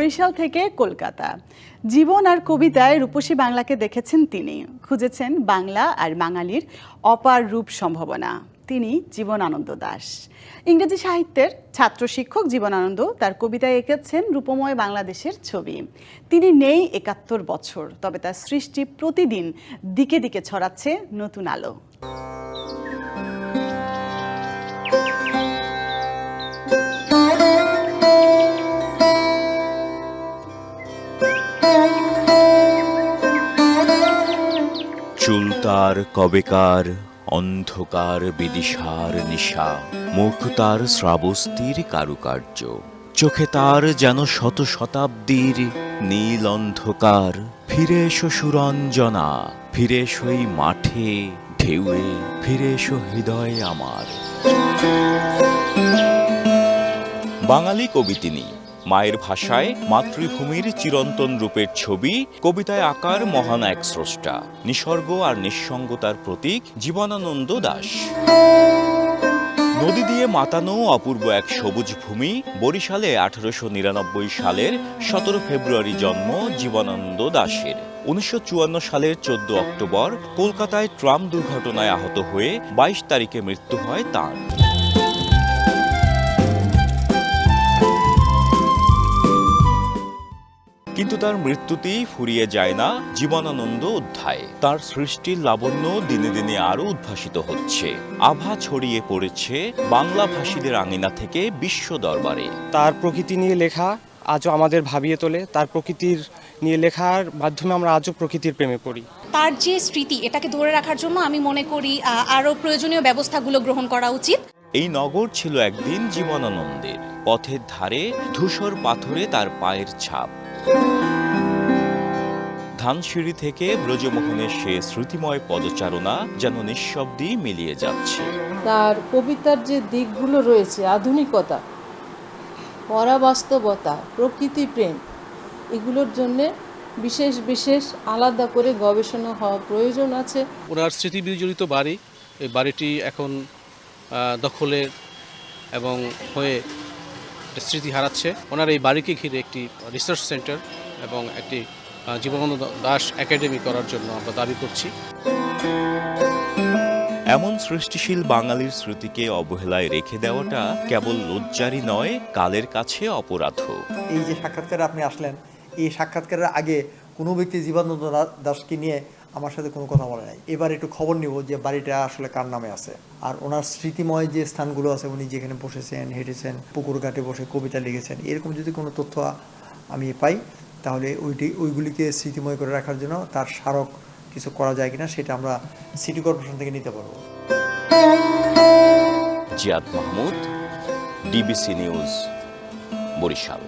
বরিশাল থেকে কলকাতা। জীবন আর কবিতায় রূপসী বাংলাকে দেখেছেন তিনি। খুঁজেছেন বাংলা আর বাঙালির অপার রূপ সম্ভাবনা। তিনি জীবনানন্দ দাস। ইংরেজি সাহিত্যের ছাত্র শিক্ষক জীবনানন্দ তার কবিতায় এঁকেছেন রূপময় বাংলাদেশের ছবি। তিনি নেই একাত্তর বছর, তবে তার সৃষ্টি প্রতিদিন দিকে দিকে ছড়াচ্ছে নতুন আলো। চুল তার কবেকার, অন্ধকার বিদিশার নিশা। মুখ তার শ্রাবস্তির কারুকার্য। চোখে তার যেন শত শতাব্দীর নীল অন্ধকার। ফিরে এসো সুরঞ্জনা, ফিরে এসো এই মাঠে ঢেউয়ে, ফিরে এসো হৃদয়ে আমার। বাঙালি কবি তিনি মায়ের ভাষায় মাতৃভূমির চিরন্তন রূপের ছবি, কবিতায় আকার মহান এক স্রষ্টা। নিসর্গ আর নিঃসঙ্গতার প্রতীক জীবনানন্দ দাস। নদী দিয়ে মাতানো অপূর্ব এক সবুজ ভূমি, বরিশালে আঠারোশো নিরানব্বই সালের সতেরো ফেব্রুয়ারি জন্ম জীবনানন্দ দাসের। উনিশশো চুয়ান্ন সালের চোদ্দ অক্টোবর, কলকাতায় ট্রাম দুর্ঘটনায় আহত হয়ে বাইশ তারিখে মৃত্যু হয় তাঁর। কিন্তু তার মৃত্যুতেই ফুরিয়ে যায় না জীবনানন্দ অধ্যায়। তার সৃষ্টির লাবণ্য দিনে দিনে আরও উদ্ভাসিত হচ্ছে। আভা ছড়িয়ে পড়েছে বাংলা ভাষীদের আঙিনা থেকে বিশ্ব দরবারে। তার প্রকৃতি নিয়ে লেখা আজও আমাদের ভাবিয়ে তোলে। তার প্রকৃতির নিয়ে লেখার মাধ্যমে আমরা আজও প্রকৃতির প্রেমে পড়ি। তার যে স্মৃতি এটাকে ধরে রাখার জন্য আমি মনে করি আরও প্রয়োজনীয় ব্যবস্থাগুলো গ্রহণ করা উচিত। এই নগর ছিল একদিন জীবনানন্দের। পথের ধারে ধূসর পাথরে তার পায়ের ছাপ। ধানসিঁড়ি থেকে ব্রজমোহনের সে শ্রুতিময় পদচারণা যেন নিঃশব্দে মিলিয়ে যাচ্ছে। তার কবিতার যে দিকগুলো রয়েছে আধুনিকতা পরাবাস্তবতা প্রকৃতি প্রেম এগুলোর জন্যে বিশেষ বিশেষ আলাদা করে গবেষণা হওয়া প্রয়োজন আছে। ওনার স্মৃতি বিজড়িত বাড়ি এই বাড়িটি এখন দখলের এবং হয়ে স্মৃতি হারাচ্ছে। ওনার এই বাড়িকে ঘিরে একটি রিসার্চ সেন্টার এবং একটি জীবনানন্দ দাস একাডেমি করার জন্য আমরা দাবি করছি। এমন সৃষ্টিশীল বাঙালির স্মৃতিকে অবহেলায় রেখে দেওয়াটা কেবল লজ্জারই নয় কালের কাছে অপরাধ এই যে সাক্ষাৎকারে আপনি আসলেন এই সাক্ষাৎকারের আগে কোনো ব্যক্তি জীবানন্দ দাসকে নিয়ে আমার সাথে কোনো কথা বলে নাই। এবার একটু খবর নিব যে বাড়িটা আসলে কার নামে আছে। আর ওনার স্মৃতিময় যে স্থানগুলো আছে উনি যেখানে বসেছেন হেঁটেছেন পুকুর ঘাটে বসে কবিতা লিখেছেন এরকম যদি কোনো তথ্য আমি পাই তাহলে ওইটি, ওইগুলিকে স্মৃতিময় করে রাখার জন্য তার স্মারক কিছু করা যায় কিনা সেটা আমরা সিটি কর্পোরেশন থেকে নিতে পারব। Ziad Mahmud, DBC news, Barishal.